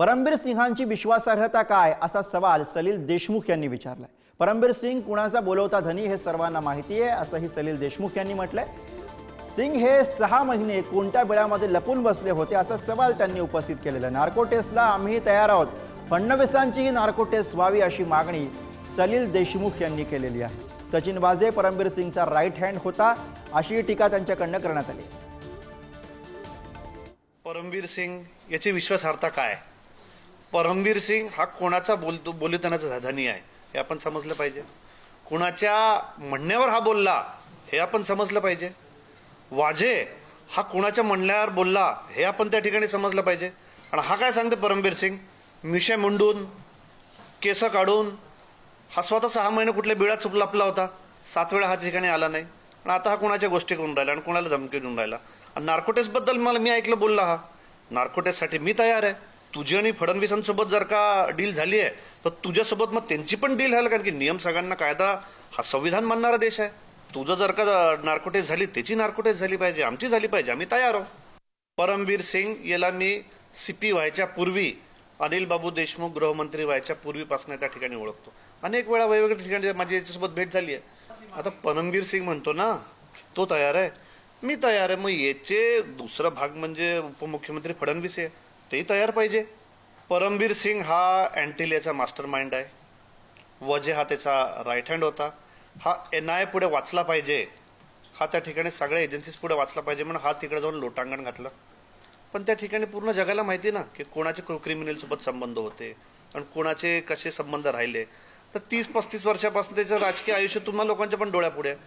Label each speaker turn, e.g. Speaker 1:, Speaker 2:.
Speaker 1: परमबीर सिंहांची विश्वासार्हता काय असा सवाल सलील देशमुख यांनी विचारलाय. परमबीर सिंग कुणाचा बोलवता धनी हे सर्वांना माहिती आहे असंही सलील देशमुख यांनी म्हटलंय. सिंग हे सहा महिने कोणत्या बिळामध्ये लपून बसले होते असा सवाल त्यांनी उपस्थित केलेला. आहे. नार्को टेस्टला आम्ही तयार आहोत. फडणवीसांचीही नार्को टेस्ट व्हावी अशी मागणी सलील देशमुख यांनी केलेली आहे. सचिन वाझे परमबीर सिंगचा राईट हँड होता अशी टीका त्यांच्याकडनं करण्यात आली.
Speaker 2: परमबीर सिंग याची विश्वासार्हता काय? परमवीर सिंग हा कोणाचा बोलतो बोलितानाचा धनी आहे? हे आपण समजलं पाहिजे. कुणाच्या म्हणण्यावर हा बोलला हे आपण समजलं पाहिजे. वाझे हा कुणाच्या म्हणण्यावर बोलला हे आपण त्या ठिकाणी समजलं पाहिजे. आणि हा काय सांगते परमवीर सिंग? मिशे मुंडून केस काढून हा स्वतः सहा महिने कुठल्या बिळात चुप लपला होता. सात वेळा हा ठिकाणी आला नाही. आणि आता हा कुणाच्या गोष्टी करून राहिला आणि कुणाला धमकी देऊन राहिला? आणि नार्कोटेसबद्दल मला मी ऐकलं बोलला हा. नार्कोटेससाठी मी तयार आहे. तुझी आणि फडणवीसांसोबत जर का डील झाली आहे तर तुझ्यासोबत मग त्यांची पण डील व्हायला कारण की नियम सगळ्यांना कायदा हा संविधान मानणारा देश आहे. तुझं जर का नार्कोटेज झाली त्याची नार्कोटेज झाली पाहिजे आमची झाली पाहिजे आम्ही तयार आहोत. परमवीर सिंग याला मी सीपी व्हायच्या पूर्वी अनिल बाबू देशमुख गृहमंत्री व्हायच्या पूर्वीपासून त्या ठिकाणी ओळखतो. अनेक वेळा वेगवेगळ्या ठिकाणी माझी याच्यासोबत भेट झाली आहे. आता परमवीर सिंग म्हणतो ना तो तयार आहे. मी तयार आहे. मग याचे दुसरा भाग म्हणजे उपमुख्यमंत्री फडणवीस आहे. तेही तयार पाहिजे. परमबीर सिंग हा अँटिलियाचा मास्टर माइंड आहे. वजे हा त्याचा राईट हँड होता. हा एन आय पुढे वाचला पाहिजे. हा त्या ठिकाणी सगळ्या एजन्सीज पुढे वाचला पाहिजे म्हणून हा तिकडे जाऊन लोटांगण घातलं. पण त्या ठिकाणी पूर्ण जगाला माहिती ना की कोणाचे क्रिमिनल सोबत संबंध होते आणि कोणाचे कसे संबंध राहिले. तर तीस पस्तीस वर्षापासून त्याचं राजकीय आयुष्य तुम्हा लोकांच्या पण डोळ्यापुढे आहे.